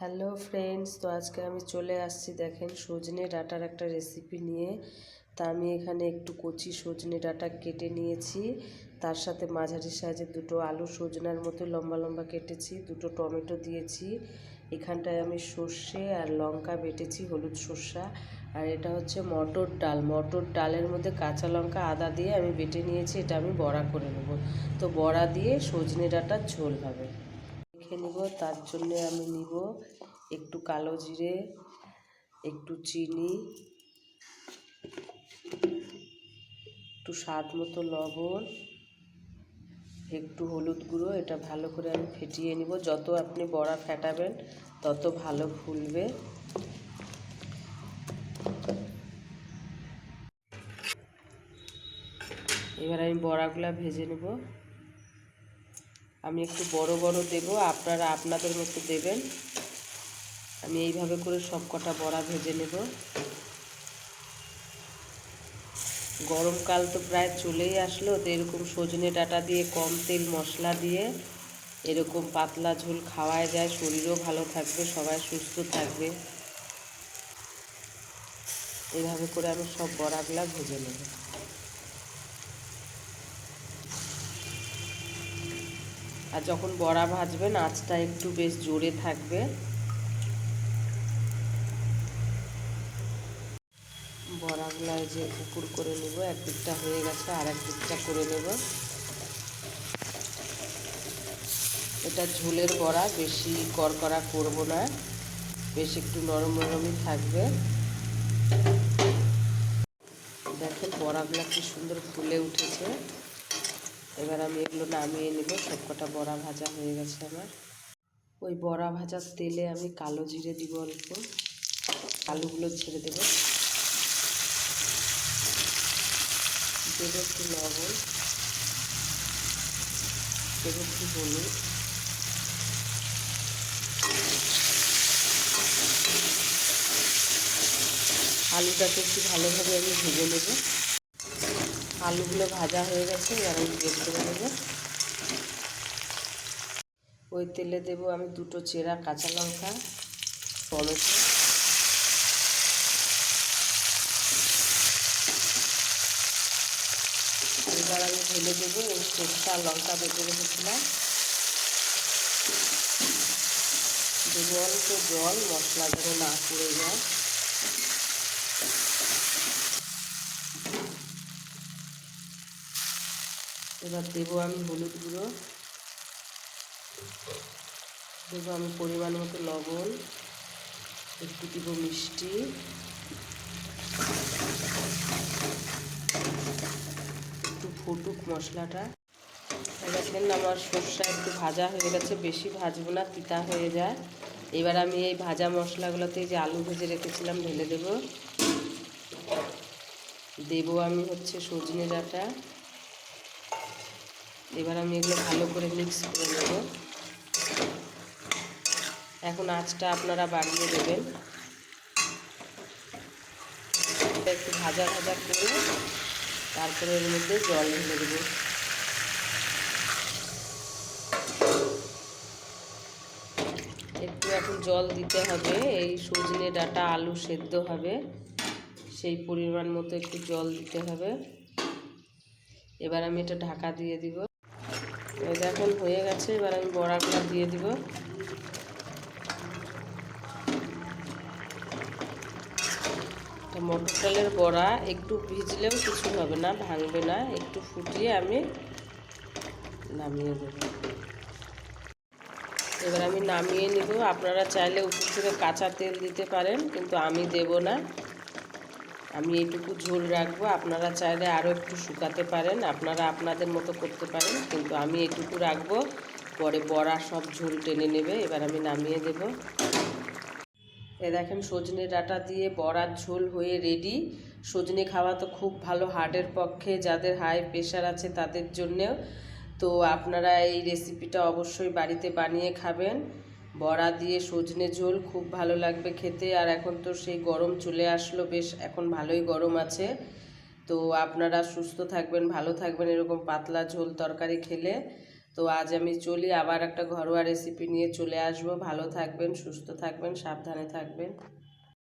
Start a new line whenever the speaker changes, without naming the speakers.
Hello friends তো আজকে আমি চলে আসছি দেখেন সজনে ডাঁটার একটা রেসিপি নিয়ে। তা আমি এখানে একটু কচি সজনে ডাঁটা কেটে নিয়েছি। তার সাথে মাঝারি সাইজের দুটো আলু সজনার মতো লম্বা লম্বা কেটেছি, দুটো টমেটো দিয়েছি। এখানটায় আমি সর্ষে আর লঙ্কা বেটেছি, হলুদ সর্ষা। আর এটা হচ্ছে মটর ডাল। মটর ডালের মধ্যে কাঁচা লঙ্কা আদা দিয়ে আমি বেটে নিয়েছি, এটা আমি বড়া করে নেব। তো বড়া দিয়ে সজনে ডাঁটার ঝোল হবে। মেখে নিব, তার জন্য আমি নিব একটু কালো জিরে, একটু চিনি, একটু স্বাদ মতো লবণ, একটু হলুদ গুঁড়ো, এটা ভালো করে আমি ফেটিয়ে নিব। যত আপনি বড়া ফেটাবেন, তত ভালো ফুলবে। এবার আমি বড়াগুলা ভেজে নেব। আমি একটু বড় বড় দেব, আপনারা আপনাদের মতো দেবেন। আমি এইভাবে করে সব কটা বড়া ভেজে নেব। গরমকাল তো প্রায় চলেই আসলো, তো এরকম সজনে ডাঁটা দিয়ে, কম তেল মশলা দিয়ে, এরকম পাতলা ঝোল খাওয়ায় যায়, শরীরও ভালো থাকবে, সবাই সুস্থ থাকবে। এইভাবে করে আমি সব বড়াগুলা ভেজে নেব। আর যখন বড়া ভাজবেন আঁচটা একটু বেশ জোরে থাকবে। বড়াগুলো যে কুকুর করে নেব এক দিকটা হয়ে গেছে, আর এক দিকটা করে নেব। এটা ঝোলের বড়া, বেশি করকরা করব না, বেশ একটু নরম নরমই থাকবে। দেখেন বড়াগুলো কি সুন্দর ফুলে উঠেছে। এবার আমি এগুলো নামিয়ে নেব। সব কটা বড়া ভাজা হয়ে গেছে আমার। ওই বড়া ভাজার তেলে আমি কালো জিরে দিব অল্প। আলুগুলো ছেড়ে দেবো। দেবো একটু লবণ। দেবো একটু হলুদ। আলুটাকে একটু ভালোভাবে আমি ভেজে নেব। আলুগুলো ভাজা হয়ে গেছে, এবার আমি বের করে নেব ওই তেলে দেব আমি দুটো চেরা কাঁচা লঙ্কা টমেটো এবার আমি ঢেলে দেবো, এই সরষা লঙ্কা বেটে রেখেছিলাম। দেবো অল্প জল, মশলা যেন না পড়ে যায়। এবার দেবো আমি হলুদ গুঁড়ো। দেবো আমি পরিমাণ মতো লবণ, একটু দিব মিষ্টি। একটু ফুটুক মশলাটা। দেখেন আমার সর্ষা একটু ভাজা হয়ে গেছে, বেশি ভাজবো না, তিতা হয়ে যায়। এবার আমি এই ভাজা মশলাগুলোতে যে আলু ভেজে রেখেছিলাম, ঢেলে দেব। দেবো আমি হচ্ছে সজনে ডাঁটা। এবার আমি এগুলো ভালো করে মিক্স করে নেব। এখন আঁচটা আপনারা বাড়িয়ে দেবেন। একটু ভাজা ভাজা করে তারপরে এর মধ্যে জল ঢেলে দেবো। একটু এখন জল দিতে হবে, এই সজনে ডাটা আলু সেদ্ধ হবে, সেই পরিমাণ মতো একটু জল দিতে হবে। এবার আমি এটা ঢাকা দিয়ে দিব। দেখুন, হয়ে গেছে। এবার আমি বড়াগুলো দিয়ে দিব। মটর ডালের বড়া একটু ভিজলেও কিছু হবে না, ভাঙবে না। একটু ফুটিয়ে আমি নামিয়ে দেব। এবার আমি নামিয়ে নিব। আপনারা চাইলে উপর থেকে কাঁচা তেল দিতে পারেন, কিন্তু আমি দেব না। আমি এইটুকু ঝোল রাখব। আপনারা চাইলে আরও একটু শুকাতে পারেন, আপনারা আপনাদের মতো করতে পারেন, কিন্তু আমি এটুকু রাখব। পরে বড়া সব ঝোল টেনে নেবে, এবার আমি নামিয়ে দেব। এ দেখেন সজনে ডাঁটা দিয়ে বড়ার ঝোল হয়ে রেডি। সজনে খাওয়া তো খুব ভালো হার্টের পক্ষে, যাদের হাই প্রেশার আছে তাদের জন্যেও। তো আপনারা এই রেসিপিটা অবশ্যই বাড়িতে বানিয়ে খাবেন। বড়া দিয়ে সজনে ঝোল, খুব ভালো লাগবে খেতে। আর এখন তো সেই গরম চলে আসলো, বেশ এখন ভালোই গরম আছে। তো আপনারা সুস্থ থাকবেন, ভালো থাকবেন এরকম পাতলা ঝোল তরকারি খেলে। তো আজ আমি চলি, আবার একটা ঘরোয়া রেসিপি নিয়ে চলে আসব। ভালো থাকবেন, সুস্থ থাকবেন, সাবধানে থাকবেন।